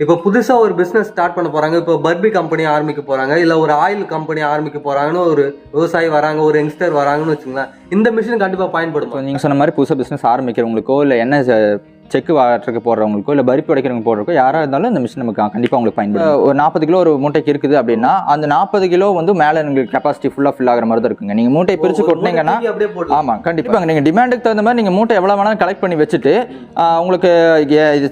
இப்போ புதுசாக ஒரு பிஸ்னஸ் ஸ்டார்ட் பண்ண போகிறாங்க இப்போ பர்பி கம்பெனி ஆரம்பிக்க போகிறாங்க இல்லை ஒரு ஆயில் கம்பெனி ஆரம்பிக்க போகிறாங்கன்னு ஒரு விவசாயி வராங்க ஒரு யங்ஸ்டர் வராங்கன்னு வச்சுங்களேன் இந்த மிஷின் கண்டிப்பாக பயன்படுமா? நீங்கள் சொன்ன மாதிரி புதுசாக பிஸ்னஸ் ஆரம்பிக்கிறவங்களுக்கோ இல்லை என்ன செக்கு வாட்டருக்கு போடுறவங்களுக்கோ இல்லை பருப்பு உடைக்கிறவங்க போடுறக்கோ யாராக இருந்தாலும் இந்த மிஷின் நமக்கு கண்டிப்பாக உங்களுக்கு பயன்படும். ஒரு நாற்பது கிலோ ஒரு மூட்டைக்கு இருக்குது அப்படின்னா அந்த நாற்பது கிலோ வந்து மேலே உங்களுக்கு கெப்பாசிட்டி ஃபுல்லாக ஃபில் ஆகிற மாதிரி தான் இருக்குங்க. நீங்கள் மூட்டை பிரித்து கொட்டினீங்கன்னா ஆமாம் கண்டிப்பாக நீங்கள் டிமாண்டுக்கு தகுந்த மாதிரி நீங்கள் மூட்டை எவ்வளோ வேணாலும் கலெக்ட் பண்ணி வச்சுட்டு உங்களுக்கு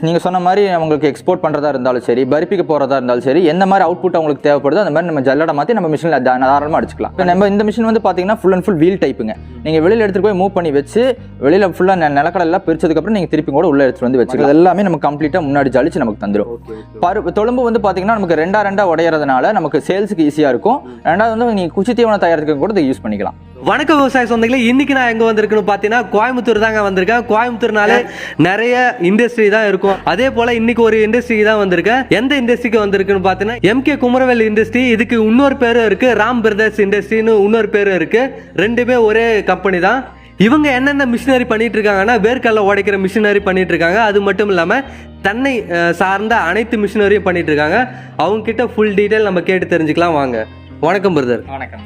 நீங்கள் சொன்ன மாதிரி உங்களுக்கு எக்ஸ்போர்ட் பண்ணுறதா இருந்தாலும் சரி பருப்பிக்கு போகிறதா இருந்தாலும் சரி எந்த மாதிரி அவுட்புட் அவங்களுக்கு தேவைப்படுதோ அந்த மாதிரி நம்ம ஜல்லடை மாற்றி நம்ம மிஷினில் தாராளமாக அடிச்சுக்கலாம். இப்போ நம்ம இந்த மிஷின் வந்து பார்த்தீங்கன்னா ஃபுல் அண்ட் ஃபுல் வீல் டைப்புங்க நீங்கள் வெளியில் எடுத்துகிட்டு போய் மூவ் பண்ணி வச்சு வெளியில் ஃபுல்லாக நிலக்கடலாம் பிரிச்சதுக்கப்புறம் நீங்கள் திருப்பி கூட உள்ளே எடுத்துகிட்டு வந்து வச்சுக்கலாம் இது எல்லாமே நம்ம கம்ப்ளீட்டாக முன்னாடி ஜலிச்சு நமக்கு தந்துடும் ஓகே ஓகே பரு தொழும்பு வந்து பார்த்தீங்கன்னா நமக்கு ரெண்டா ரெண்டா உடையறதுனால நமக்கு சேல்ஸுக்கு ஈஸியாக இருக்கும். ரெண்டாவது வந்து நீங்கள் குச்சி தீவனம் தயாரிக்கிறதுக்கு கூட இதை யூஸ் பண்ணிக்கலாம். வணக்கம் விவசாய சொந்தங்களே இன்னைக்கு நான் எங்க வந்திருக்குன்னு பார்த்தீங்கன்னா கோயம்புத்தூர் தாங்க வந்திருக்கேன். கோயம்புத்தூர்னாலே நிறைய இண்டஸ்ட்ரி தான் இருக்கும். அதே போல இன்னைக்கு ஒரு இண்டஸ்ட்ரிக்கு தான் வந்திருக்கேன். எந்த இண்டஸ்ட்ரிக்கு வந்திருக்குன்னு பார்த்தீங்கன்னா எம்கே குமரவேல் இண்டஸ்ட்ரி இதுக்கு இன்னொரு பேரும் இருக்கு. ராம் பிரதர்ஸ் இண்டஸ்ட்ரின்னு இன்னொரு பேரும் இருக்கு. ரெண்டுமே ஒரே கம்பெனி தான். இவங்க என்னென்ன மிஷினரி பண்ணிட்டு இருக்காங்கன்னா வேர்க்கடலை உடைக்கிற மிஷினரி பண்ணிட்டு இருக்காங்க அது மட்டும் இல்லாம தென்னை சார்ந்த அனைத்து மிஷினரியும் பண்ணிட்டு இருக்காங்க அவங்க கிட்ட ஃபுல் டீடைல் நம்ம கேட்டு தெரிஞ்சுக்கலாம் வாங்க. வணக்கம் பிரதர் வணக்கம்.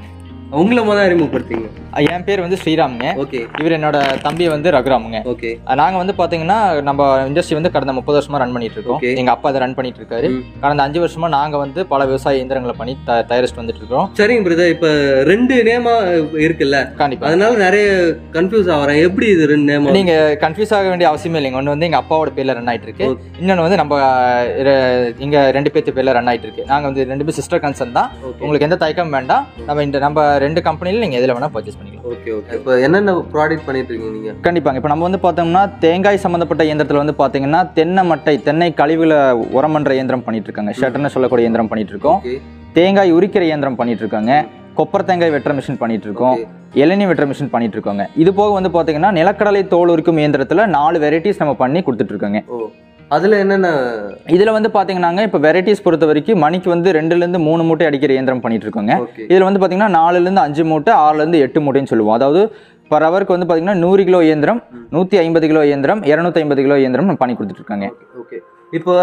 உங்களை முதல் அறிமுகப்படுத்திங்க. என் பேர் வந்து ஸ்ரீராமுங்க. ஓகே. இவர் என்னோட தம்பி வந்து ரகுராமுங்க. ஓகே. நாங்க வந்து பாத்தீங்கன்னா நம்ம இண்டஸ்ட்ரி வந்து கடந்த முப்பது வருஷமா ரன் பண்ணிட்டு இருக்கோம். எங்க அப்பா அதை ரன் பண்ணிட்டு இருக்காரு. கடந்த அஞ்சு வருஷமா நாங்க வந்து பல விவசாய இயந்திரங்களை பண்ணி தயாரிச்சுட்டு வந்துட்டு இருக்கோம். சரிங்க பிரதர் இப்ப ரெண்டு நேமா இருக்குல்ல? கண்டிப்பா. அதனால நிறைய கன்ஃபியூஸ் ஆகிறேன் எப்படி இது ரெண்டு நேமா நீங்க கன்ஃபியூஸ் ஆக வேண்டிய அவசியமே இல்லைங்க. ஒன்று வந்து எங்க அப்பாவோட பேர்ல ரன் ஆயிட்டு இருக்கு. இன்னொன்று வந்து நம்ம இங்க ரெண்டு பேர்த்து பேர்ல ரன் ஆயிட்டு இருக்கு. நாங்க வந்து ரெண்டு பேர் சிஸ்டர் கன்சர்ன் தான். உங்களுக்கு எந்த தயக்கம் வேண்டாம். நம்ம இந்த நம்ம ரெண்டு கம்பெனில நீங்க எதுல வேணா பர்ச்சேஸ் பண்ணிக்கலாம். Okay okay. இப்போ என்னென்ன ப்ராடக்ட் பண்ணிட்டு இருக்கீங்க நீங்க? கண்டிப்பாங்க. இப்போ நம்ம வந்து பார்த்தோம்னா தேங்காய் சம்மந்தப்பட்ட இயந்திரத்தில் வந்து பார்த்தீங்கன்னா தென்னை மட்டை தென்னை கழிவுல உரம் பண்ற இயந்திரம் பண்ணிட்டு இருக்காங்க. ஷட்டர்னு சொல்லக்கூடிய இயந்திரம் பண்ணிட்டு இருக்கோம். தேங்காய் உரிக்கிற இயந்திரம் பண்ணிட்டு இருக்காங்க. கொப்பரை தேங்காய் வெட்டுற மிஷின் பண்ணிட்டு இருக்கோம். இளநீ வெட்டுற மிஷின் பண்ணிட்டு இருக்கோங்க. இது போக வந்து பார்த்தீங்கன்னா நிலக்கடலை தோல் உரிக்கும் இயந்திரத்தில் நாலு வெரைட்டிஸ் நம்ம பண்ணி கொடுத்துட்டு இருக்கோங்க. அதுல என்னென்ன இதுல வந்து பாத்தீங்கன்னாங்க இப்போ வெரைட்டிஸ் பொறுத்த வரைக்கும் மணிக்கு வந்து ரெண்டுல இருந்து மூணு மூட்டை அடிக்கிற இயந்திரம் பண்ணிட்டு இருக்கோங்க இதுல வந்து பாத்தீங்கன்னா நாலுல இருந்து அஞ்சு மூட்டை ஆறுல இருந்து எட்டு மூட்டைன்னு சொல்லுவோம். அதாவது பர் ஹவருக்கு வந்து பாத்தீங்கன்னா நூறு கிலோ இயந்திரம் நூத்தி ஐம்பது கிலோ இயந்திரம் இருநூத்தி ஐம்பது கிலோ இயந்திரம் பண்ணி கொடுத்துட்டு இருக்காங்க ஓகே. இப்போ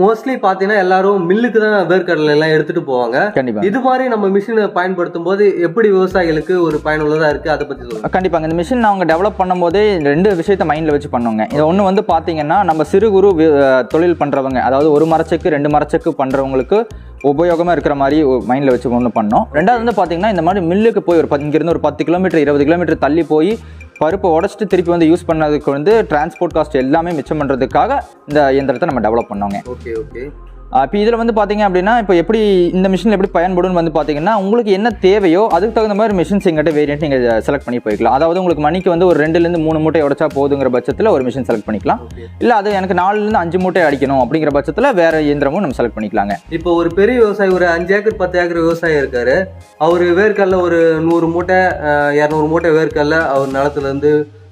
மோஸ்ட்லி பாத்தீங்கன்னா எல்லாரும் மில்லுக்கு தான் வேர்க்கடலை எல்லாம் எடுத்துட்டு போவாங்க. கண்டிப்பா. இது மாதிரி நம்ம மிஷினை பயன்படுத்தும் போது எப்படி விவசாயிகளுக்கு ஒரு பயனுள்ளதா இருக்கு? அதை பத்தி சொல்லுங்க. கண்டிப்பாங்க. இந்த மிஷின் அவங்க டெவலப் பண்ணும்போதே ரெண்டு விஷயத்த மைண்டில் வச்சு பண்ணோங்க இது ஒன்று வந்து பார்த்தீங்கன்னா நம்ம சிறு குறு தொழில் பண்ணுறவங்க அதாவது ஒரு மரச்சக்கு ரெண்டு மரச்சக்கு பண்ணுறவங்களுக்கு உபயோகமாக இருக்கிற மாதிரி மைண்டில் வச்சு ஒன்று பண்ணோம். ரெண்டாவது வந்து பார்த்தீங்கன்னா இந்த மாதிரி மில்லுக்கு போய் ஒரு பத்து இங்கிருந்து ஒரு பத்து கிலோமீட்டர் இருபது கிலோமீட்டர் தள்ளி போய் பருப்பை உடச்சிட்டு திருப்பி வந்து யூஸ் பண்ணதுக்கு வந்து டிரான்ஸ்போர்ட் காஸ்ட் எல்லாமே மிச்சம் பண்ணுறதுக்காக இந்த இயந்திரத்தை நம்ம டெவலப் பண்ணோங்க. ஓகே ஓகே இப்போ இதில் வந்து பார்த்தீங்க அப்படின்னா இப்போ எப்படி இந்த மிஷின் எப்படி பயன்படும்னு வந்து பார்த்தீங்கன்னா உங்களுக்கு என்ன தேவையோ அதுக்கு தகுந்த மாதிரி மிஷின்ஸ் எங்கிட்ட வேரியன்ட் நீங்கள் செலக்ட் பண்ணி போய்க்கலாம். அதாவது உங்களுக்கு மணிக்கு வந்து ஒரு ரெண்டுலேருந்து மூணு மூட்டை உடைச்சா போதுங்கிற பட்சத்தில் ஒரு மிஷின் செலக்ட் பண்ணிக்கலாம். இல்லை அது எனக்கு நாலுலேருந்து அஞ்சு மூட்டை அடிக்கணும் அப்படிங்கிற பட்சத்தில் வேற இயந்திரமும் நம்ம செலக்ட் பண்ணிக்கலாங்க. இப்போ ஒரு பெரிய விவசாயி ஒரு அஞ்சு ஏக்கர் பத்து ஏக்கர் விவசாயி இருக்காரு. அவர் வேர்க்கடல ஒரு நூறு மூட்டை இரநூறு மூட்டை வேர்க்கடல அவர் நிலத்துல இருந்து அஹ்,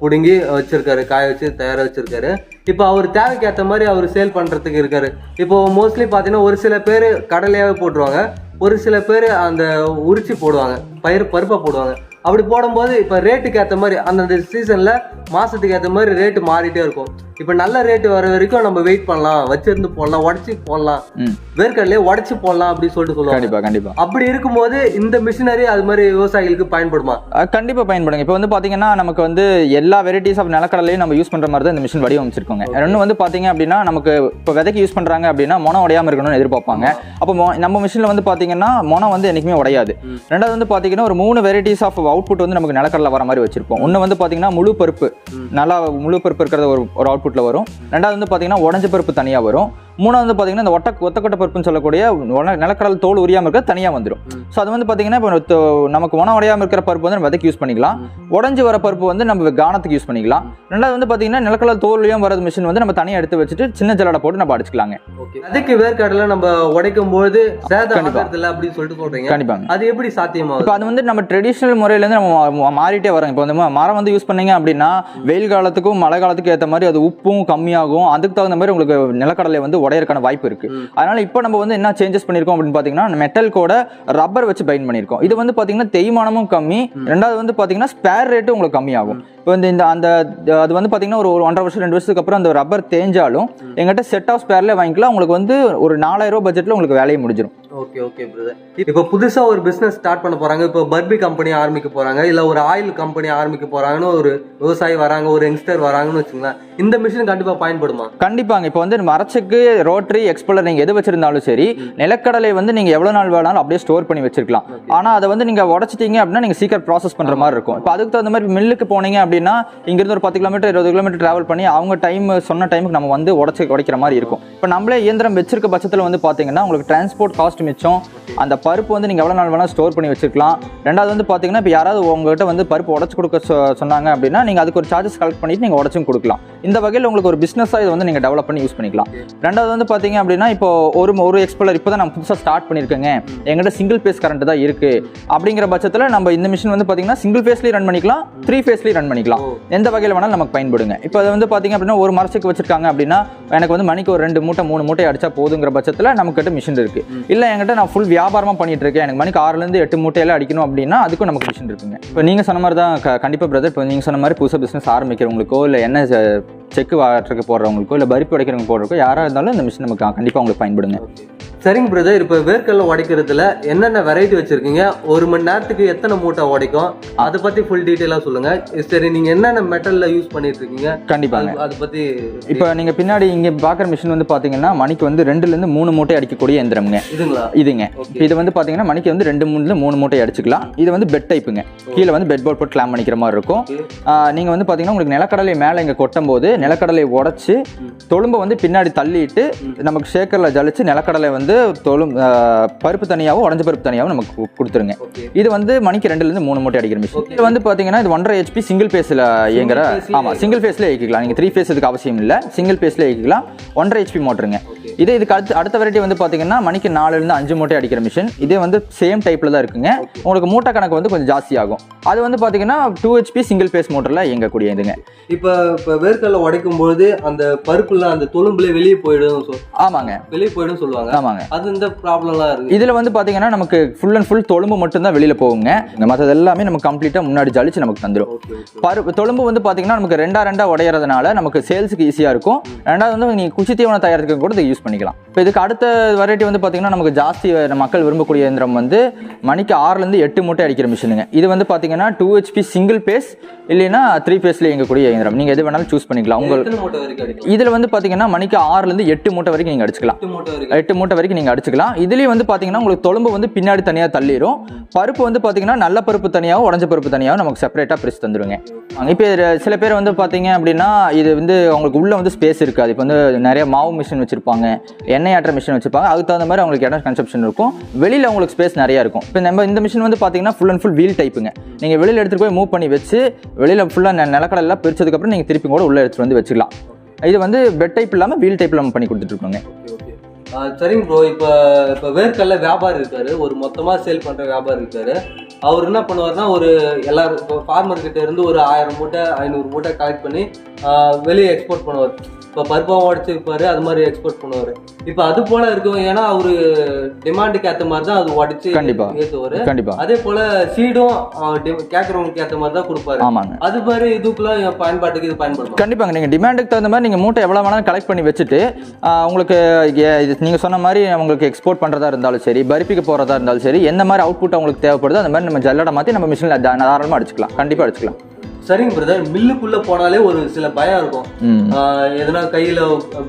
பிடுங்கி வச்சுருக்காரு காய வச்சு தயாராக வச்சுருக்காரு. இப்போ அவர் தேவைக்கு ஏற்ற மாதிரி அவர் சேல் பண்ணுறதுக்கு இருக்காரு. இப்போது மோஸ்ட்லி பார்த்தீங்கன்னா ஒரு சில பேர் கடலையாகவே போட்டுருவாங்க. ஒரு சில பேர் அந்த உரிச்சி போடுவாங்க. பயிர் பருப்பை போடுவாங்க. அப்படி போடும்போது இப்போ ரேட்டுக்கு ஏற்ற மாதிரி அந்தந்த சீசனில் மாதத்துக்கு ஏற்ற மாதிரி ரேட்டு மாறிட்டே இருக்கும். இப்போ நல்ல ரேட்டு வர வரைக்கும் நம்ம வெயிட் பண்ணலாம். வச்சிருந்து போடலாம் உடச்சி போடலாம். ம். வேர்க்கடலையே உடச்சி போடலாம் அப்படின்னு சொல்லிட்டு சொல்லுவாங்க. கண்டிப்பாக கண்டிப்பாக அப்படி இருக்கும்போது இந்த மிஷினரி அது மாதிரி விவசாயிகளுக்கு பயன்படுமா? கண்டிப்பாக பயன்படுங்க. இப்போ வந்து பார்த்தீங்கன்னா நமக்கு வந்து எல்லா வெரைட்டிஸ் ஆஃப் நிலக்கடலையும் நம்ம யூஸ் பண்ணுற மாதிரி தான் இந்த மிஷின் வடிவமைச்சிருக்கோங்க. இன்னும் வந்து பார்த்தீங்க அப்படின்னா நமக்கு இப்போ விதைக்கு யூஸ் பண்ணுறாங்க அப்படின்னா மொனம் உடையாம இருக்கணும்னு எதிர்பார்ப்பாங்க. அப்போ நம்ம மிஷினில் வந்து பார்த்தீங்கன்னா மொனம் வந்து என்றைக்குமே உடையாது. ரெண்டாவது வந்து பார்த்தீங்கன்னா ஒரு மூணு வெரைட்டிஸ் ஆஃப் அவுட்புட் வந்து நமக்கு நிலக்கடலை வர மாதிரி வச்சிருப்போம். ஒன்று வந்து பார்த்தீங்கன்னா முழு பருப்பு. நல்லா முழு பருப்பு இருக்கிறது ஒரு ஒரு அவுட்புட்டில் வரும். ரெண்டாவது வந்து பார்த்தீங்கன்னா உடஞ்ச பருப்பு தனியாக வரும். மூணாவது வந்து பார்த்தீங்கன்னா இந்த ஒட்ட ஒத்தக்கொட்டை பருப்புன்னு சொல்லக்கூடிய நிலக்கடலை தோல் உரியாமல் இருக்கிற தனியாக வந்துடும். ஸோ அது வந்து பார்த்தீங்கன்னா இப்போ நமக்கு உணவு உடையாமல் இருக்கிற பருப்பு வந்து நம்ம விதைக்கு யூஸ் பண்ணிக்கலாம். உடஞ்சி வர பருப்பு வந்து நம்ம கானத்துக்கு யூஸ் பண்ணிக்கலாம். ரெண்டாவது வந்து பார்த்தீங்கன்னா நிலக்கடலை தோல்லையும் வரது மிஷின் வந்து நம்ம தனியாக எடுத்து வச்சுட்டு சின்ன ஜல்லடை போட்டு நம்ம அடிச்சுக்கலாங்க. அதுக்கு வேர்க்கடலை நம்ம உடைக்கும் போது அப்படின்னு சொல்லிட்டு சொல்றீங்க. கண்டிப்பாங்க அது எப்படி சாத்தியமாகுது? இப்போ அது வந்து நம்ம ட்ரெடிஷ்னல் முறையிலேருந்து நம்ம மாறிட்டே வரோம் இப்போ வந்து மரம் வந்து யூஸ் பண்ணீங்க அப்படின்னா வெயில் காலத்துக்கும் மழை காலத்துக்கும் ஏற்ற மாதிரி அது உப்பும் கம்மியாகும். அதுக்கு தகுந்த மாதிரி உங்களுக்கு நிலக்கடலை வந்து உடையறதுக்கான வாய்ப்பு இருக்கு. அதனால இப்போ நம்ம வந்து என்ன சேஞ்சஸ் பண்ணிருக்கோம் அப்படின்னு பாத்தீங்கன்னா மெட்டல் கூட ரப்பர் வச்சு பைண்ட் பண்ணிருக்கோம். இது வந்து பாத்தீங்கன்னா தேய்மானமும் கம்மி. ரெண்டாவது வந்து பாத்தீங்கன்னா ஸ்பேர் ரேட்டும் உங்களுக்கு கம்மியாகும். இப்போ இந்த இந்த அந்த அது வந்து பாத்தீங்கன்னா ஒரு ஒரு ஒன்றரை வருஷம் ரெண்டு வருஷத்துக்கு அப்புறம் அந்த ரப்பர் தேஞ்சாலும் எங்கிட்ட செட் ஆஃப் ஸ்பேர்ல வாங்கிக்கலாம். உங்களுக்கு வந்து ஒரு நாலாயிரம் ரூபாய் பட்ஜெட்ல உங்களுக்கு வேலையை முடிஞ்சிடும் ஓகே ஓகே பிரதர் இப்போ புதுசா ஒரு பிசினஸ் ஸ்டார்ட் பண்ண போறாங்க. இப்போ பர்பி கம்பெனி ஆரம்பிக்க போறாங்க. இல்ல ஒரு ஆயில் கம்பெனி ஆரம்பிக்க போறாங்கன்னு ஒரு விவசாயி வராங்க ஒரு யங்ஸ்டர் வராங்கன்னு வச்சுங்களேன் இந்த மிஷின் கண்டிப்பா பயன்படுமா? கண்டிப்பாங்க. இப்போ வந்து மரச்சுக்கு ரோட்டரி எக்ஸ்பலர் நீங்க எது வச்சிருந்தாலும் சரி நிலக்கடலை வந்து நீங்க எவ்வளவு நாள் வேணாலும் அப்படியே ஸ்டோர் பண்ணி வச்சிருக்கலாம். ஆனா அதை வந்து நீங்க உடச்சிட்டீங்க அப்படின்னா நீங்க சீக்கிரம் ப்ராசஸ் பண்ற மாதிரி இருக்கும். இப்போ அதுக்கு தகுந்த மாதிரி மில்லுக்கு போனீங்க அப்படின்னா இங்க இருந்து ஒரு பத்து கிலோமீட்டர் இருபது கிலோமீட்டர் டிராவல் பண்ணி அவங்க டைம் சொன்ன டைமுக்கு நம்ம வந்து உடச்சி உடைக்கிற மாதிரி இருக்கும். இப்போ நம்மளே இயந்திரம் வச்சிருக்க பட்சத்தில் வந்து பாத்தீங்கன்னா உங்களுக்கு டிரான்ஸ்போர்ட் காஸ்ட் மிச்சம் அந்த பருப்பு வந்து நீங்கள் எவ்வளோ நாள் வேணால் ஸ்டோர் பண்ணி வச்சுருக்கலாம். ரெண்டாவது வந்து பார்த்தீங்கன்னா இப்போ யாராவது உங்கள்கிட்ட வந்து பருப்பு உடச்சு கொடுக்க சொ- சொன்னாங்க அப்படின்னா நீங்கள் அதுக்கு ஒரு சார்ஜஸ் கலெக்ட் பண்ணிட்டு நீங்கள் உடச்சும் கொடுக்கலாம். இந்த வகையில் உங்களுக்கு ஒரு பிஸ்னஸாக இதை வந்து நீங்கள் டெவலப் பண்ணி யூஸ் பண்ணிக்கலாம். ரெண்டாவது வந்து பார்த்தீங்க அப்படின்னா இப்போ ஒரு ஒரு எக்ஸ்பிளர் இப்போ தான் நான் புதுசாக ஸ்டார்ட் பண்ணியிருக்கேங்க. எங்கள்கிட்ட சிங்கிள் பேஸ் கரண்ட் தான் இருக்குது அப்படிங்கிற பட்சத்தில் நம்ம இந்த மிஷின் வந்து பார்த்தீங்கன்னா சிங்கிள் ஃபேஸ்லேயும் ரன் பண்ணிக்கலாம் த்ரீ ஃபேஸ்லேயும் ரன் பண்ணிக்கலாம். எந்த வகையில் வேணாலும் நமக்கு பயன்படுங்க. இப்போ அது வந்து பார்த்தீங்க அப்படின்னா ஒரு மரச்சுக்கு வச்சிருக்காங்க அப்படின்னா எனக்கு வந்து மணிக்கு ஒரு ரெண்டு மூட்டை மூணு மூட்டை அடிச்சா போதுங்கிற பட்சத்தில் நமக்கிட்ட மிஷின் இருக்குது இல்லை என்கிட்ட நான் ஃபுல் வியாபாரமாக பண்ணிட்டு இருக்கேன் எனக்கு மணிக்கு ஆறுலேருந்து எட்டு மூட்டையில அடிக்கணும் அப்படின்னா அதுக்கும் நமக்கு மிஷின் இருக்குங்க. இப்போ நீங்கள் சொன்ன மாதிரி தான் க- கண்டிப்பாக பிரதர் இப்போ நீங்கள் சொன்ன மாதிரி புதுசாக பிஸ்னஸ் ஆரம்பிக்கிறவங்களுக்கோ இல்லை என்ன செக்கு வாட்டுறதுக்கு போடுறவங்களுக்கோ இல்லை பருப்பு உடைக்கிறவங்க போடுறதுக்கோ யாராக இருந்தாலும் இந்த மிஷின் நமக்கு கண்டிப்பாக உங்களுக்கு பயன்படுங்க. சரிங்க பிரதர் இப்போ வேர்க்கடலை உடைக்கிறதுல என்னென்ன வெரைட்டி வச்சிருக்கீங்க? ஒரு மணி நேரத்துக்கு எத்தனை மூட்டை உடைக்கும்? அதை பத்தி ஃபுல் டீட்டெயிலாக சொல்லுங்க. சரி நீங்க என்னென்ன மெட்டல்ல யூஸ் பண்ணிட்டு இருக்கீங்க கண்டிப்பாங்க. அது- பத்தி இப்போ நீங்க பின்னாடி இங்க பாக்குற மிஷின் வந்து பாத்தீங்கன்னா மணிக்கு வந்து ரெண்டுல இருந்து மூணு மூட்டை அடிக்கக்கூடிய எந்திரம்ங்க இதுங்களா? இதுங்க. இது வந்து பாத்தீங்கன்னா மணிக்கு வந்து ரெண்டு மூணுல மூணு மூட்டை அடிச்சுக்கலாம். இது வந்து பெட் டைப்புங்க கீழே வந்து பெட் போர்ட் போட்டு கிளாம் பண்ணிக்கிற மாதிரி இருக்கும். Okay. ஆஹ் நீங்க வந்து பாத்தீங்கன்னா உங்களுக்கு நிலக்கடலை மேல இங்க கொட்டும் போது நிலக்கடலை உடைச்சு தொழும்ப வந்து பின்னாடி தள்ளிட்டு நமக்கு ஷேக்கர்ல ஜலிச்சு நிலக்கடலை வந்து தொழும் ஆஹ் பருப்பு தனியாவும் உடஞ்ச பருப்பு தனியாவும் நமக்கு கொடுத்துருங்க. இது வந்து மணிக்கு ரெண்டுல இருந்து மூணு மூட்டை அடிக்கிற மிஷின். இது வந்து பாத்தீங்கன்னா இது ஒன்றரை ஹெச்பி சிங்கிள் பேஸ்ல இயங்குற phase லயே ஆமா சிங்கிள் பேஸ்ல இயக்கிக்கலாம். நீங்க த்ரீ பேஸ் இதுக்கு அவசியம் இல்ல. சிங்கிள் பேஸ்ல இயக்கிக்கலாம். ஒன்றரை ஹெச்பி மோட்டருங்க. இதே இதுக்கு அடுத்து அடுத்த வெரைட்டி வந்து பாத்தீங்கன்னா மணிக்கு நாலுல இருந்து அஞ்சு மூட்டை அடிக்கிற மிஷின் இதே வந்து சேம் டைப்ல தான் இருக்குங்க. உங்களுக்கு மூட்டை கணக்கு வந்து கொஞ்சம் ஜாஸ்தி ஆகும். அது வந்து பாத்தீங்கன்னா டூ ஹெச்பி சிங்கிள் பேஸ் மோட்டர்ல இயங்கக்கூடிய இதுங்க. இப்போ இப்போ வேர்க்கடலை உடைக்கும் பொழுது அந்த பருப்புல அந்த தொழும்புல வெளியே போயிடும் ஆமாங்க. வெளியே போயிடும் சொல்லுவாங்க. ஆமாங்க. அது இந்த ப்ராப்ளம்லாம் இருக்கு. இதுல வந்து பாத்தீங்கன்னா நமக்கு ஃபுல் அண்ட் ஃபுல் தொழும்பு மட்டும் தான் வெளியில போகுங்க. மற்றது எல்லாமே நமக்கு கம்ப்ளீட்டா முன்னாடி ஜலிச்சு நமக்கு ஓகே பருப்பு தொழும்பு வந்து பாத்தீங்கன்னா நமக்கு ரெண்டா ரெண்டா உடையறதுனால நமக்கு சேல்ஸுக்கு ஈஸியா இருக்கும். ரெண்டாவது வந்து நீங்க குச்சி தீவனம் தயாரிக்கிறதுக்கு கூட இதை யூஸ் பண்ணிக்கலாம். இப்போ இதுக்கு அடுத்த வெரைட்டி வந்து பாத்தீங்கன்னா நமக்கு ஜாஸ்தி மக்கள் விரும்பக்கூடிய இயந்திரம் வந்து மணிக்கு ஆறுல இருந்து எட்டு மூட்டை அடிக்கிற மிஷினுங்க இது வந்து பாத்தீங்கன்னா டூ ஹெச்பி சிங்கிள் பேஸ் இல்லைன்னா த்ரீ பேஸ்ல இயங்கக்கூடிய இயந்திரம். நீங்க எது வேணாலும் சூஸ் பண்ணிக்கலாம். உங்க எத்தனை மூட்டை வரைக்கும் அடிக்கலாம்? இதுல வந்து பாத்தீங்கன்னா மணிக்கு ஆறுல இருந்து எட்டு மூட்டை வரைக்கும் நீங்க அடிச்சுக்கலாம். எட்டு மூட்டை வரைக்கும் வரைக்கும் நீங்கள் அடிச்சுக்கலாம். இதுலேயும் வந்து பார்த்தீங்கன்னா உங்களுக்கு தொழும்பு வந்து பின்னாடி தனியாக தள்ளிடும் பருப்பு வந்து பார்த்தீங்கன்னா நல்ல பருப்பு தனியாகவும் உடஞ்ச பருப்பு தனியாகவும் நமக்கு செப்பரேட்டாக பிரித்து தந்துடுங்க இப்போ சில பேர் வந்து பார்த்தீங்க அப்படின்னா இது வந்து அவங்களுக்கு உள்ளே வந்து ஸ்பேஸ் இருக்காது. இப்போ வந்து நிறைய மாவு மிஷின் வச்சுருப்பாங்க எண்ணெய் ஆட்டுற மிஷின் வச்சுருப்பாங்க. அதுக்கு தகுந்த மாதிரி அவங்களுக்கு இடம் கன்சப்ஷன் இருக்கும். வெளியில் உங்களுக்கு ஸ்பேஸ் நிறையா இருக்கும். இப்போ நம்ம இந்த மிஷின் வந்து பார்த்தீங்கன்னா ஃபுல் அண்ட் ஃபுல் வீல் டைப்புங்க நீங்கள் வெளியில் எடுத்துகிட்டு போய் மூவ் பண்ணி வச்சு வெளியில் ஃபுல்லாக நிலக்கடலாம் பிரிச்சதுக்கப்புறம் நீங்கள் திருப்பி கூட உள்ளே எடுத்துகிட்டு வந்து வச்சுக்கலாம். இது வந்து பெட் டைப் இல்லாமல் வீல் டைப்பில் நம்ம பண்ணி கொடுத்துட்டு சரிங்க ப்ரோ இப்போ இப்போ வேர்க்கடல வியாபாரி இருக்காரு. ஒரு மொத்தமாக சேல் பண்ணுற வியாபாரி இருக்காரு. அவர் என்ன பண்ணுவாருன்னா ஒரு எல்லாரும் இப்போ ஃபார்மர்கிட்ட இருந்து ஒரு ஆயிரம் மூட்டை ஐநூறு மூட்டை கலெக்ட் பண்ணி வெளியே எக்ஸ்போர்ட் பண்ணுவார். இப்போ பருப்பாவும் உடச்சிருப்பாரு அது மாதிரி எக்ஸ்போர்ட் பண்ணுவார். இப்போ அது போல இருக்கும் ஏன்னா அவரு டிமாண்டுக்கு ஏற்ற மாதிரி தான் அது உடச்சி கண்டிப்பா. ஏற்றுவார் கண்டிப்பா. அதே போல சீடும் கேட்குறவங்களுக்கு ஏற்ற மாதிரி தான் கொடுப்பாரு. ஆமாங்க. அது மாதிரி இதுக்குலாம் பயன்பாட்டுக்கு இது பயன்படுமா கண்டிப்பாங்க. நீங்கள் டிமாண்டுக்கு தகுந்த மாதிரி நீங்கள் மூட்டை எவ்வளோ வேணாலும் கலெக்ட் பண்ணி வச்சுட்டு உங்களுக்கு நீங்கள் சொன்ன மாதிரி உங்களுக்கு எக்ஸ்போர்ட் பண்ணுறதா இருந்தாலும் சரி பருப்பிக்கு போகிறதா இருந்தாலும் சரி எந்த மாதிரி அவுட்புட் உங்களுக்கு தேவைப்படுதோ அந்த மாதிரி நம்ம ஜல்லடை மாற்றி நம்ம மிஷினில் தாராளமாக அடிச்சுக்கலாம். கண்டிப்பாக அடிச்சுக்கலாம். சரிங்க பிரதர் மில்லுக்குள்ள போனாலே ஒரு சில பயம் இருக்கும். எதனா கையில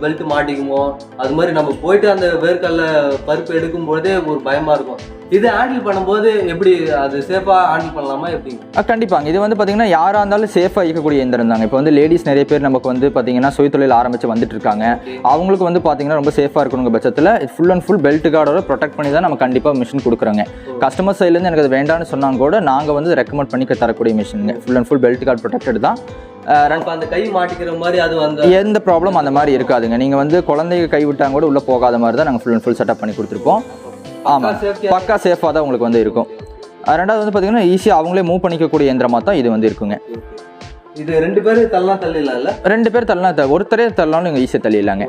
பெல்ட் மாட்டிக்குமோ அது மாதிரி நம்ம போயிட்டு அந்த வேர்க்கல்ல பருப்பு எடுக்கும் பொழுதே ஒரு பயமா இருக்கும். இது ஹேண்டில் பண்ணும்போது எப்படி அது சேஃபா ஹேண்டில் பண்ணலாமா எப்படி? கண்டிப்பாங்க. இது வந்து பார்த்தீங்கன்னா யாராக இருந்தாலும் சேஃபாக இருக்கக்கூடிய இயந்திரம் தாங்க இப்போ வந்து லேடிஸ் நிறைய பேர் நமக்கு வந்து பார்த்தீங்கன்னா சுயதொழில் ஆரம்பிச்சு வந்துட்டு இருக்காங்க. அவங்களுக்கு வந்து பார்த்தீங்கன்னா ரொம்ப சேஃபாக இருக்கணுங்க பட்சத்தில் ஃபுல் அண்ட் ஃபுல் பெல்ட் கார்டோட ப்ரொடெக்ட் பண்ணி தான் நம்ம கண்டிப்பாக மிஷின் கொடுக்குறோங்க. கஸ்டமர் சைட்லேருந்து எனக்கு அது வேண்டாம்னு சொன்னாங்க கூட நாங்கள் வந்து ரெக்கமெண்ட் பண்ணி தரக்கூடிய மிஷினுங்க full and full belt guard protected தான். அந்த கை மாட்டிக்கிற மாதிரி அது அந்த எந்த ப்ராப்ளம் அந்த மாதிரி இருக்காதுங்க. நீங்கள் வந்து குழந்தைங்க கைவிட்டாங்க கூட உள்ளே போகாத மாதிரி தான் நாங்கள் ஃபுல் அண்ட் ஃபுல் செட்டப் பண்ணி கொடுத்துருப்போம் ஆமாம் பக்கா சேஃபாக தான் உங்களுக்கு வந்து இருக்கும். ரெண்டாவது வந்து பார்த்தீங்கன்னா ஈஸியாக அவங்களே மூவ் பண்ணிக்கக்கூடிய இயந்திரமாக தான் இது வந்து இருக்குங்க. இது ரெண்டு பேரும் தள்ளலாம் தள்ளிடலாம்ல? ரெண்டு பேர் தள்ளலாம் ஒருத்தரே தள்ளலாம் நீங்கள் ஈஸியாக தள்ளிடலாங்க.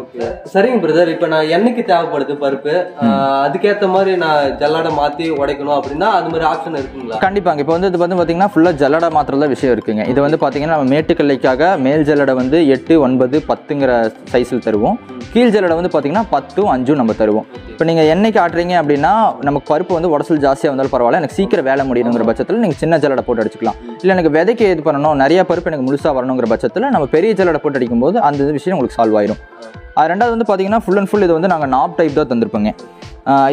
சரிங்க பிரதர் இப்போ நான் என்னைக்கு தேவைப்படுது பருப்பு? ஆஹ் அதுக்கேத்த மாதிரி நான் ஜல்லாடை மாத்தி உடைக்கணும் அப்படின்னா அது மாதிரி ஆப்ஷன் இருக்குங்களா? கண்டிப்பாங்க. இப்போ வந்து இது வந்து பார்த்தீங்கன்னா ஃபுல்லாக ஜல்லடை மாத்திரம் தான் விஷயம் இருக்குங்க. இது வந்து பார்த்தீங்கன்னா நம்ம மேட்டுக்கல்லைக்காக மேல் ஜல்லடை வந்து எட்டு ஒன்பது பத்துங்கிற சைஸில் தருவோம். கீழ் ஜல்லடை வந்து பார்த்தீங்கன்னா பத்தும் அஞ்சும் நம்ம தருவோம். இப்போ நீங்கள் என்னைக்கு ஆட்டுறீங்க அப்படின்னா நமக்கு பருப்பு வந்து உடசல் ஜாஸ்தியாக வந்தாலும் பரவாயில்ல. எனக்கு சீக்கிரம் வேலை முடியணுங்கிற பட்சத்தில் நீங்கள் சின்ன ஜல்லடை போட்டு அடிச்சுக்கலாம். இல்லை எனக்கு விதைக்கு இது பண்ணணும். நிறைய பருப்பு எனக்கு முழுசாக வரணுங்கிற பட்சத்தில் நம்ம பெரிய ஜல்லடை போட்டு அடிக்கும்போது அந்த விஷயம் உங்களுக்கு சால்வ் ஆயிடும் ரெண்டாவது வந்து பார்த்தீங்கன்னா ஃபுல் அண்ட் ஃபுல் இது வந்து நாங்கள் நாப் டைப் தான் தந்திருப்போங்க.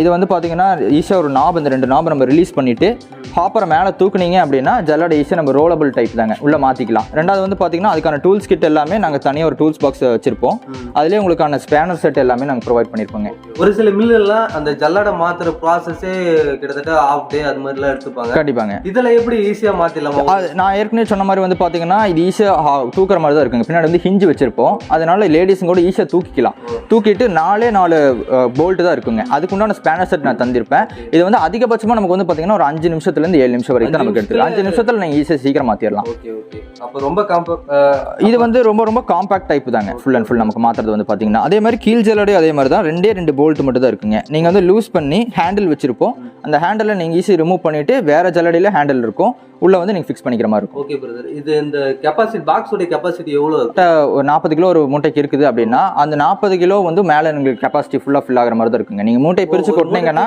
இது வந்து பார்த்தீங்கன்னா ஈஸியாக ஒரு நாப் இந்த ரெண்டு நாப் நம்ம ரிலீஸ் பண்ணிவிட்டு ஹாப்பரை மேலே தூக்குனீங்க அப்படின்னா ஜல்லடை ஈஸியாக நம்ம ரோலபிள் டைப் தாங்க. உள்ளே மாற்றிக்கலாம் ரெண்டாவது வந்து பார்த்தீங்கன்னா அதுக்கான டூல்ஸ் கிட் எல்லாமே நாங்கள் தனியாக ஒரு டூல்ஸ் பாக்ஸ் வச்சுருப்போம். அதுலேயே உங்களுக்கான ஸ்பேனர் செட் எல்லாமே நாங்கள் ப்ரொவைட் பண்ணியிருப்போங்க ஒரு சில மில்லுலாம் அந்த ஜல்லாடை மாத்துற ப்ராசஸே கிட்டத்தட்ட ஆஃப் டே அது மாதிரிலாம் எடுத்துப்பாங்க. கண்டிப்பாங்க. இதுல எப்படி ஈஸியா மாத்திடலாமா? அது நான் ஏற்கனவே சொன்ன மாதிரி வந்து பார்த்தீங்கன்னா இது ஈஸியாக தூக்குற மாதிரி தான் இருக்குங்க. பின்னாடி வந்து ஹிஞ்சு வச்சிருப்போம். அதனால லேடிஸும் கூட ஈஸியாக தூக்கிக்கலாம். தூக்கிட்டு நாலே நாலு போல்ட் தான் இருக்குங்க. அதுக்குண்டான ஸ்பேனர் செட் நான் தந்திருப்பேன். இது வந்து அதிகபட்சமாக நமக்கு வந்து பார்த்தீங்கன்னா ஒரு அஞ்சு நிமிஷத்துலேருந்து ஏழு நிமிஷம் வரைக்கும் நமக்கு எடுத்துருக்கு அஞ்சு நிமிஷத்தில் நீங்கள் ஈஸியாக சீக்கிரம் மாற்றிடலாம் அப்ப ரொம்ப இது வந்து ரொம்ப ரொம்ப காம்பாக்ட் டைப் தாங்க. ஃபுல் அண்ட் ஃபுல் நமக்கு மாத்துறது வந்து பார்த்தீங்கன்னா அதே மாதிரி கீழ் ஜல்லடையும் அதே மாதிரி தான். ரெண்டே ரெண்டு போல்ட் மட்டும் தான் இருக்குங்க. நீங்கள் வந்து லூஸ் பண்ணி ஹேண்டில் வச்சிருப்போம். அந்த ஹேண்டிலை நீங்கள் ஈஸி ரிமூவ் பண்ணிட்டு வேற ஜல்லடையில் ஹேண்டில் இருக்கும். உள்ள வந்து நீங்கள் ஃபிக்ஸ் பண்ணிக்கிற மாதிரி இருக்கும். ஓகே பிரதர் இது இந்த கெப்பாசிட்டி பாக்ஸோட கெப்பாசிட்டி கிட்ட ஒரு நாற்பது கிலோ ஒரு மூட்டைக்கு இருக்குது அப்படின்னா அந்த நாற்பது கிலோ வந்து மேலே உங்களுக்கு கெப்பாசிட்டி ஃபுல்லாக ஃபில் ஆகிற மாதிரி தான் இருக்குங்க. நீங்கள் மூட்டை பிரித்து ஒரு கொட்டினீங்கன்னா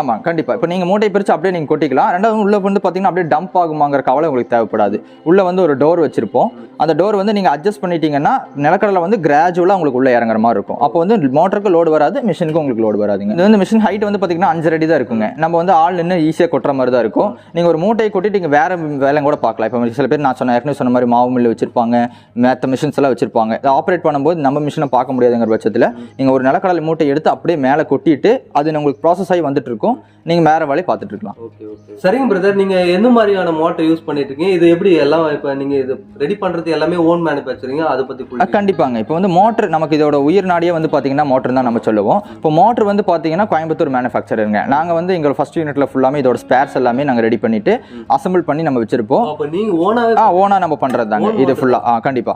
ஆமா கண்டிப்பா. இப்போ நீங்க மூட்டை பிரிச்சு அப்படியே நீங்க கொட்டிக்கலாம். ரெண்டாவது உள்ள வந்து பாத்தீங்கன்னா அப்படியே டம்ப் ஆகுமாங்கிற கவலை உங்களுக்கு தேவைப்படாது. உள்ள வந்து ஒரு டோர் வச்சிருப்போம். அந்த டோர் வந்து நீங்க அட்ஜஸ்ட் பண்ணிட்டீங்கன்னா நிலக்கடலை வந்து கிராஜுவலா உங்களுக்கு உள்ள இறங்குற மாதிரி இருக்கும். அப்போ வந்து மோட்டருக்கு லோடு வராது மிஷினுக்கு உங்களுக்கு லோடு வராதுங்க. இது வந்து மிஷின் ஹைட் வந்து பாத்தீங்கன்னா அஞ்சரை அடி தான் இருக்குங்க. நம்ம வந்து ஆள் நின்று ஈஸியாக கொட்டுற மாதிரி தான் இருக்கும். நீங்க ஒரு மூட்டையை கொட்டிட்டு நீங்க வேற வேலை கூட பார்க்கலாம். இப்போ சில பேர் நான் சொன்ன ஏற்கனவே சொன்ன மாதிரி மாவு மில்லு வச்சிருப்பாங்க. மற்ற மிஷின்ஸ் எல்லாம் வச்சிருப்பாங்க. இதை ஆப்ரேட் பண்ணும்போது நம்ம மிஷினை பார்க்க முடியாதுங்கிற பட்சத்தில் நீங்க ஒரு நிலக்கடலை மூட்டை எடுத்து அப்படியே மேலே கொட்டிட்டு அது உங்களுக்கு ப்ராசஸ் ஆகி வந்துட்டு இருக்கும் நீங்க வேற வேலையை பார்த்துட்டு இருக்கலாம் ஓகே ஓகே. சரிங்க பிரதர் நீங்க எந்த மாதிரியான மோட்டர் யூஸ் பண்ணிட்டு இருக்கீங்க இது எப்படி எல்லாம் இப்ப நீங்க இது ரெடி பண்றது எல்லாமே ஓன் மேனுஃபேக்சரிங் அதை அஹ் கண்டிப்பாங்க. இப்போ வந்து மோட்டர் நமக்கு இதோட உயிர் நாடியே வந்து பாத்தீங்கன்னா மோட்டர் தான் நம்ம சொல்லுவோம். இப்போ மோட்டர் வந்து பாத்தீங்கன்னா கோயம்புத்தூர் மேனுஃபேக்சருங்க நாங்க வந்து எங்களோட ஃபர்ஸ்ட் யூனிட்ல ஃபுல்லாமே இதோட ஸ்பேர்ஸ் எல்லாமே நாங்க ரெடி பண்ணிட்டு அசெம்பிள் பண்ணி நம்ம வச்சிருப்போம். ஆ ஓனா நம்ம பண்றது தாங்க இது. ஃபுல்லா ஆ கண்டிப்பா.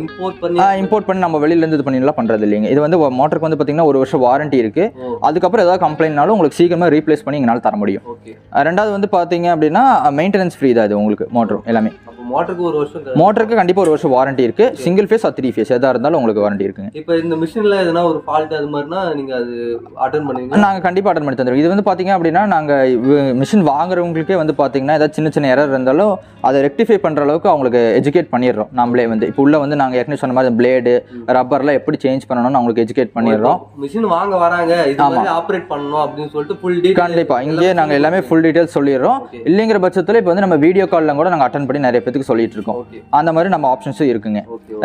இம்போர்ட் பண்ணி இம்போர்ட் பண்ணி நம்ம வெளியில இருந்து இது பண்ணிலாம் பண்றது இல்லைங்க. இது வந்து மோட்டருக்கு வந்து பாத்தீங்கன்னா ஒரு வருஷம் வாரண்டி இருக்கு. அதுக்கப்புறம் ஏதாவது கம்ப்ளைண்ட்னாலும் உங்களுக்கு சீக்கிரமா ரீப்ளேஸ் பண்ணி எங்களால் தர முடியும். ரெண்டாவது வந்து பாத்தீங்க அப்படின்னா மெயின்டெனன்ஸ் ஃப்ரீ தான் இது உங்களுக்கு மோட்டர் எல்லாமே. மோட்டருக்கு ஒரு வருஷம் மோட்டருக்கு கண்டிப்பா ஒரு வருஷம் வாரண்டி இருக்கு. சிங்கிள் ஃபேஸ் த்ரீ ஃபேஸ் எதா இருந்தாலும் உங்களுக்கு வாரண்டி இருக்குங்க. இப்ப இந்த மிஷின்ல எதனா ஒரு ஃபால்ட் அது மாதிரினா நீங்க அது அட்டன் பண்ணுவீங்க நாங்க கண்டிப்பா அட்டன் பண்ணி தந்துருவோம். இது வந்து பாத்தீங்க அப்படின்னா நாங்க மிஷின் வாங்குறவங்களுக்கே வந்து பாத்தீங்கன்னா ஏதாவது சின்ன சின்ன எரர் இருந்தாலும் அதை ரெக்டிஃபை பண்ற அளவுக்கு அவங்களுக்கு எஜுகேட் பண்ணிடுறோம். நம்மளே வந்து. இப்போ உள்ள வந்து நாங்க ஏற்கனவே சொன்ன மாதிரி பிளேடு ரப்பர்லாம் எப்படி சேஞ்ச் பண்ணணும்னு அவங்களுக்கு எஜுகேட் பண்ணிடுறோம். மிஷின் வாங்க வராங்க. இது மாதிரி ஆபரேட் பண்ணணும் அப்படின்னு சொல்லிட்டு ஃபுல் டீடைல் கண்டிப்பா. இங்கேயே நாங்க எல்லாமே ஃபுல் டீடைல்ஸ் சொல்லிடுறோம். இல்லைங்கிற பட்சத்துல இப்போ வந்து நம்ம வீடியோ கால்ல கூட நாங்க அட்டன் பண்ணி நிறைய பேத்துக்கு சொல்லிட்டு இருக்கோம் அந்த மாதிரி நம்ம ஆப்ஷன்ஸும் இருக்குங்க.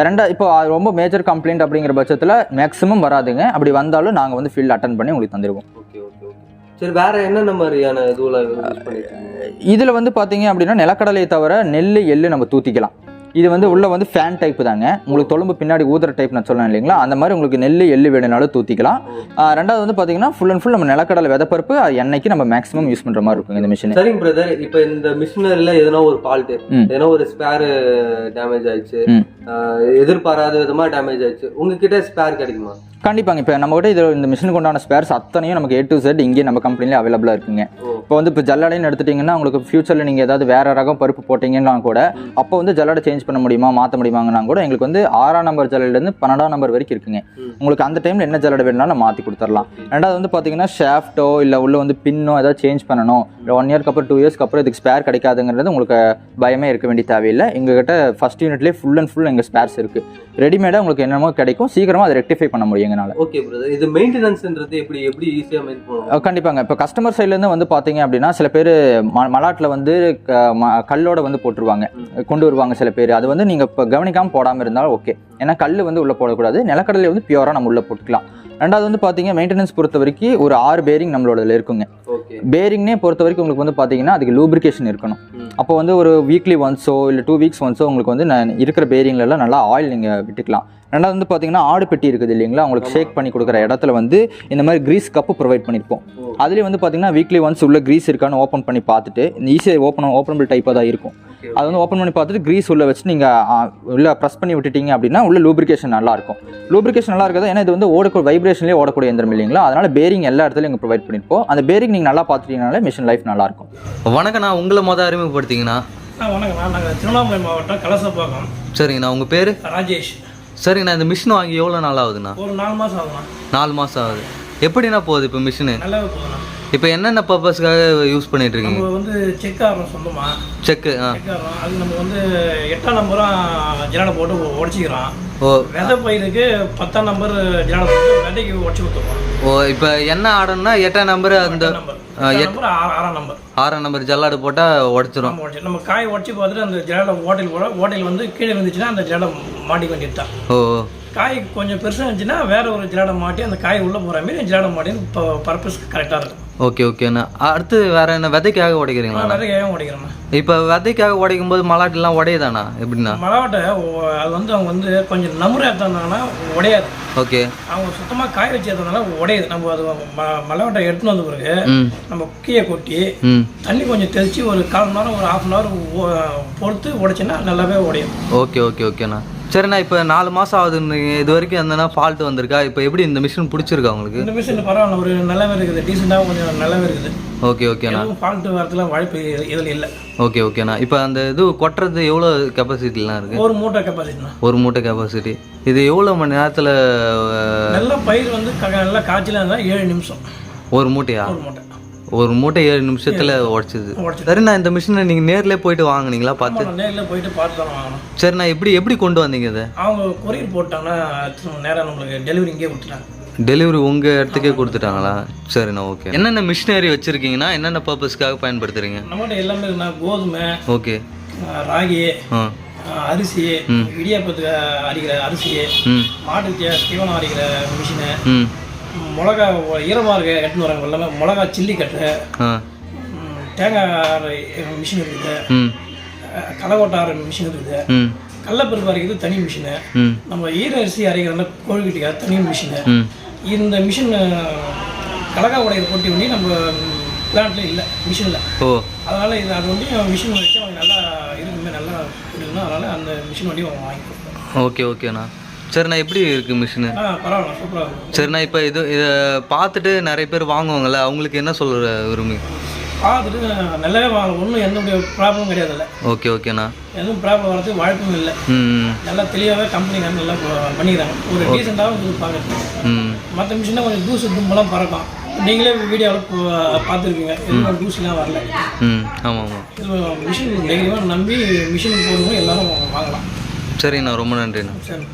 ரெண்டா இப்போ ரொம்ப மேஜர் கம்ப்ளைண்ட் அப்படிங்கிற பட்சத்துல மேக்ஸிமம் வராதுங்க. அப்படி வந்தாலும் நாங்க வந்து ஃபீல்ட் அட்டன் பண்ணி உங்களுக்கு ஓகே சரி வேற என்னென்ன மாதிரியான பண்ணிருக்கீங்க இதுல வந்து பாத்தீங்க அப்படின்னா நிலக்கடலையை தவிர நெல் எள்ளு நம்ம தூத்திக்கலாம். இது வந்து உள்ள வந்து ஃபேன் டைப் தாங்க. உங்களுக்கு தொழும்பு பின்னாடி ஊதுற டைப் நான் சொன்னேன் இல்லைங்களா? அந்த மாதிரி உங்களுக்கு நெல் எள்ளு வேணுனாலும் தூத்திக்கலாம். ரெண்டாவது வந்து பாத்தீங்கன்னா ஃபுல் அண்ட் ஃபுல் நம்ம நிலக்கடலை விதப்பருப்பு எண்ணெய்க்கு நம்ம மேக்ஸிமம் யூஸ் பண்ற மாதிரி இருக்குங்க இந்த மிஷின் சரிங்க பிரதர் இப்ப இந்த மிஷினரில எதனா ஒரு ஃபால்ட் ம். எதனா ஒரு ஸ்பேர் டேமேஜ் ஆயிடுச்சு. எதிர்பாராத விதமா டேமேஜ் ஆயிடுச்சு. உங்ககிட்ட ஸ்பேர் கிடைக்குமா? கண்டிப்பாங்க. இப்போ நம்ம கிட்ட இது இந்த மிஷினுக்கு உண்டான ஸ்பேர்ஸ் அத்தனையும் நமக்கு ஏ டு செட் இங்கே நம்ம கம்பெனிலே அவைலபிளாக இருக்குங்க. இப்போ வந்து இப்போ ஜல்லடைன்னு எடுத்துட்டிங்கன்னா உங்களுக்கு ஃபியூச்சரில் நீங்கள் ஏதாவது வேற ரகம் பருப்பு போட்டிங்கன்னா கூட அப்போ வந்து ஜல்லடை சேஞ்ச் பண்ண முடியுமா மாற்ற முடியுமாங்கன்னா கூட எங்களுக்கு வந்து ஆறாம் நம்பர் ஜல்லடைலேருந்து பன்னெண்டாம் நம்பர் வரைக்கும் இருக்குங்க. உங்களுக்கு அந்த டைமில் என்ன ஜல்லடை வேணும்னாலும் மாற்றி கொடுத்துடலாம். ரெண்டாவது வந்து பார்த்தீங்கன்னா ஷாஃப்ட்டோ இல்லை உள்ள வந்து பின்னோ ஏதாவது சேஞ்ச் பண்ணணும். இல்லை ஒன் இயர்க்கு அப்புறம் டூ இயர்ஸ்க்கு அப்புறம் இதுக்கு ஸ்பேர் கிடைக்காதுங்கிறது உங்களுக்கு பயமே இருக்க வேண்டிய தேவையில்லை. எங்ககிட்ட ஃபர்ஸ்ட் யூனிட்லேயே ஃபுல் அண்ட் ஃபுல் எங்கள் ஸ்பேர்ஸ் இருக்குது ரெடிமேடாக உங்களுக்கு என்னமோ கிடைக்கும். சீக்கிரமாக அதை ரெக்டிஃபை பண்ண முடியும் எங்களால் ஓகே பிரதர் இது மெயின்டெனன்ஸ்ன்றது எப்படி எப்படி ஈஸியா மெயின் பண்ணுவோம் கண்டிப்பாங்க. இப்போ கஸ்டமர் சைட்லேருந்து வந்து பார்த்தீங்க அப்படின்னா சில பேர் மலாட்டில் வந்து ம- கல்லோட வந்து போட்டுருவாங்க. கொண்டு வருவாங்க சில பேர். அது வந்து நீங்கள் இப்போ கவனிக்காமல் போடாமல் இருந்தாலும் ஓகே ஏன்னா கல் வந்து உள்ளே போடக்கூடாது. நிலக்கடலை வந்து பியூராக நம்ம உள்ளே போட்டுக்கலாம். ரெண்டாவது வந்து பார்த்தீங்க மெயின்டெனன்ஸ் பொறுத்த வரைக்கும் ஒரு ஆறு பேரிங் நம்மளோட இருக்குங்க. பேரிங்னே பொறுத்த வரைக்கும் உங்களுக்கு வந்து பார்த்தீங்கன்னா அதுக்கு லூப்ரிகேஷன் இருக்கணும். ம். அப்போ வந்து ஒரு வீக்லி ஒன்ஸோ இல்லை டூ வீக்ஸ் ஒன்ஸோ உங்களுக்கு வந்து நான் இருக்கிற பேரிங்ல எல்லாம் நல்லா ஆயில் நீங்கள் விட்டுக்கலாம். ரெண்டாவது வந்து பார்த்தீங்கன்னா ஆடு பெட்டி இருக்குது இல்லைங்களா? உங்களுக்கு ஷேக் பண்ணி கொடுக்குற இடத்துல வந்து இந்த மாதிரி கிரீஸ் கப்பு ப்ரொவைட் பண்ணியிருப்போம் அதுலேயே வந்து பார்த்தீங்கன்னா வீக்லி ஒன்ஸ் உள்ள கிரீஸ் இருக்கான்னு ஓப்பன் பண்ணி பார்த்துட்டு ஈஸியாக ஓப்பன் ஓப்பனபிள் டைப்பாக தான் இருக்கும். அது வந்து ஓப்பன் பண்ணி பார்த்துட்டு கிரீஸ் உள்ள வச்சு நீங்கள் உள்ள ப்ரெஸ் பண்ணி விட்டுட்டீங்க அப்படின்னா உள்ள லூப்ரிகேஷன் நல்லா இருக்கும். லூப்ரிகேஷன் நல்லா இருக்குது ஏன்னா இது வந்து ஓடக்கூடிய வைப்ரேஷன்லேயே ஓடக்கூடிய எந்திரம் இல்லைங்களா? அதனால பேரிங் எல்லா இடத்துலையும் இங்கே ப்ரொவைட் பண்ணியிருப்போம் அந்த பேரிங் நீங்கள் நல்லா பார்த்துட்டீங்கனாலே மிஷின் லைஃப் நல்லா இருக்கும். வணக்கண்ணா உங்களை மொதல் அறிமுகப்படுத்திங்கண்ணா ஆ வணக்கம்ண்ணா நாங்கள் திருவண்ணாமலை மாவட்டம் கலசப்பாக்கம். சரிங்கண்ணா உங்கள் பேர்? ராஜேஷ். சரிங்கண்ணா இந்த மிஷின் வாங்கி எவ்வளோ நாள் ஆகுதுண்ணா? ஒரு நாலு மாதம் ஆகும்ண்ணா நாலு மாதம் ஆகுது. எப்படிண்ணா போகுது இப்போ மிஷினு நல்லாவே போகுதுண்ணா. இப்போ என்னென்ன பர்பஸ்க்காக யூஸ் பண்ணிட்டு இருக்கீங்க? நம்ம வந்து செக் ஆடுறோம் சொந்தமாக செக்கு ஆ. செக் அது நம்ம வந்து எட்டாம் நம்பரும் ஜிராடை போட்டு உடச்சிக்கிறோம் ஓ. விதை பயிருக்கு பத்தாம் நம்பர் ஜிராடை போட்டு விதைக்கு உடச்சி கொடுத்துருவோம். ஓ இப்போ என்ன ஆடணும்னா எட்டாம் நம்பர் அந்த நம்பர் ஆறாம் நம்பர் ஆறாம் நம்பர். ஜல்லாடு போட்டால் உடச்சிரும். நம்ம காய் உடச்சி பார்த்துட்டு அந்த ஜிராடை ஓட்டையில் போட ஓட்டையில் வந்து கீழே இருந்துச்சுன்னா அந்த ஜிராடை மாட்டி வேண்டியது தான் ஓ. காய் கொஞ்சம் பெருசாக இருந்துச்சுன்னா வேற ஒரு ஜிராடை மாட்டி அந்த காய் உள்ளே போகிற மாதிரி ஜிராடை மாட்டி இப்போ பர்பஸ்க்கு கரெக்டாக இருக்கும். ஓகே ஓகேண்ணா அடுத்து வேற என்ன விதைக்காக உடைக்கிறீங்களா? ஏன் உடைக்கிறேன் இப்போ விதைக்காக உடைக்கும் போது மலாட்டெல்லாம் உடையுதாண்ணா எப்படிண்ணா? மலவாட்டை ஒ- அது வந்து அவங்க வந்து கொஞ்சம் நமுறை எடுத்தாங்கன்னா உடையாது. ஓகே. அவங்க சுத்தமாக காய வச்சு எடுத்ததுனால உடையுது. நம்ம அது ம மலவாட்டை எடுத்துன்னு வந்த பிறகு நம்ம குக்கியை கொட்டி தண்ணி கொஞ்சம் தெளித்து ஒரு கால் மணி நேரம் ஒரு ஹாஃப் அன் ஹவர் பொறுத்து உடைச்சுன்னா நல்லாவே உடையும். ஓகே ஓகே ஓகேண்ணா சரிண்ணா இப்போ நாலு மாதம் ஆகுதுன்றீங்க இது வரைக்கும் எந்தனா ஃபால்ட் வந்திருக்கா? இப்போ எப்படி இந்த மிஷின் பிடிச்சிருக்கா உங்களுக்கு? இந்த மிஷின் பரவாயில்ல ஒரு நல்லாவே இருக்குது. டீசெண்டாக கொஞ்சம் நல்லாவே இருக்குது. ஓகே ஓகேண்ணா ஃபால்ட்டு வரதுல வாய்ப்பு இதில் இல்லை. ஓகே ஓகேண்ணா இப்போ அந்த இது கொட்டுறது எவ்வளோ கெப்பாசிட்டிலாம் இருக்குது ஒரு மூட்டை கெப்பாசிட்டினா ஒரு மூட்டை கெப்பாசிட்டி இது எவ்வளோ மணி நேரத்தில் நல்ல பயிர் வந்து நல்லா காய்ச்சலாக இருந்தால் ஏழு நிமிஷம். ஒரு மூட்டையா? ஒரு மூட்டை. ஒரு மூட்டை ஏழு நிமிஷத்தில் உடச்சிது. உடச்சி சரிண்ணா இந்த மிஷினை நீங்கள் நேர்லயே போயிட்டு வாங்குனீங்களா பார்த்து? நேரில் போயிட்டு பார்த்து தான் வாங்கணும் சரிண்ணா எப்படி எப்படி கொண்டு வந்தீங்க இதை? அவங்க கொரியர் போட்டாங்கன்னா நேராக நம்மளுக்கு டெலிவரி இங்கே கொடுத்துட்டாங்க. டெலிவரி உங்கள் இடத்துக்கே கொடுத்துட்டாங்களா? சரிண்ணா ஓகே என்னென்ன மிஷினரி வச்சுருக்கீங்கன்னா என்னென்ன பர்பஸ்க்காக பயன்படுத்துறீங்க? நம்மகிட்ட எல்லாமே இருக்குண்ணா. கோதுமை ஓகே ராகி அரிசி இடியாப்பத்துக்கு அரிக்கிற அரிசி மாட்டுக்கு தீவனம் அரிக்கிற மிஷினு மிளகா ஒ- ஈரமா இருக்க கட்டுன்னு வராங்க எல்லாமே மிளகா. Chilli cut. தேங்காய் மிஷின் இருக்குது. களைக்கொட்டை அரை மிஷின் இருக்குது. கடலப்பருப்பு அரைக்கிறது தனி மிஷினு நம்ம ஈர அரிசி அரைக்கிறதுல கோழிக்குட்டிக்காக தனி மிஷினு இந்த மிஷின் கடகா உடையிற பொட்டி வந்து நம்ம பிளான்ட்ல இல்லை மிஷினில் ஓ. அதனால் இது அது வந்து மிஷின் வச்சு அவங்க நல்லா இருக்குமே நல்லா இருக்குன்னா அதனால் அந்த மிஷின் வண்டி வாங்கிக்கிறோம் ஓகே ஓகேண்ணா. சரிண்ணா எப்படி இருக்குது மிஷினு பரவாயில்ல சூப்பராக சரிண்ணா இப்போ இது இதை பார்த்துட்டு நிறைய பேர் வாங்குவாங்கல்ல அவங்களுக்கு என்ன சொல்கிற விரும்பி? பார்த்துட்டு நல்லாவே வாங்கலாம். ஒன்றும் எந்த ப்ராப்ளமும் கிடையாது இல்லை ஓகே ஓகேண்ணா. எதுவும் ப்ராப்ளம் வரதுக்கு வாய்ப்பும் இல்லை. நல்லா தெளிவாகவே கம்பெனி நல்லா பண்ணிக்கிறாங்க. ஒரு டீசெண்டாகவும் ம் மற்ற மிஷினா கொஞ்சம் தூசு தும்பெல்லாம் பறக்கும். நீங்களே வீடியோவில் பார்த்துருக்கீங்க எதுவும் தூசிலாம் வரல. ம் ஆமாம் ஆமாம் இது மிஷின் நம்பி மிஷின் போடுவோம் எல்லாரும் வாங்கலாம். சரிண்ணா ரொம்ப நன்றிண்ணா. சரி.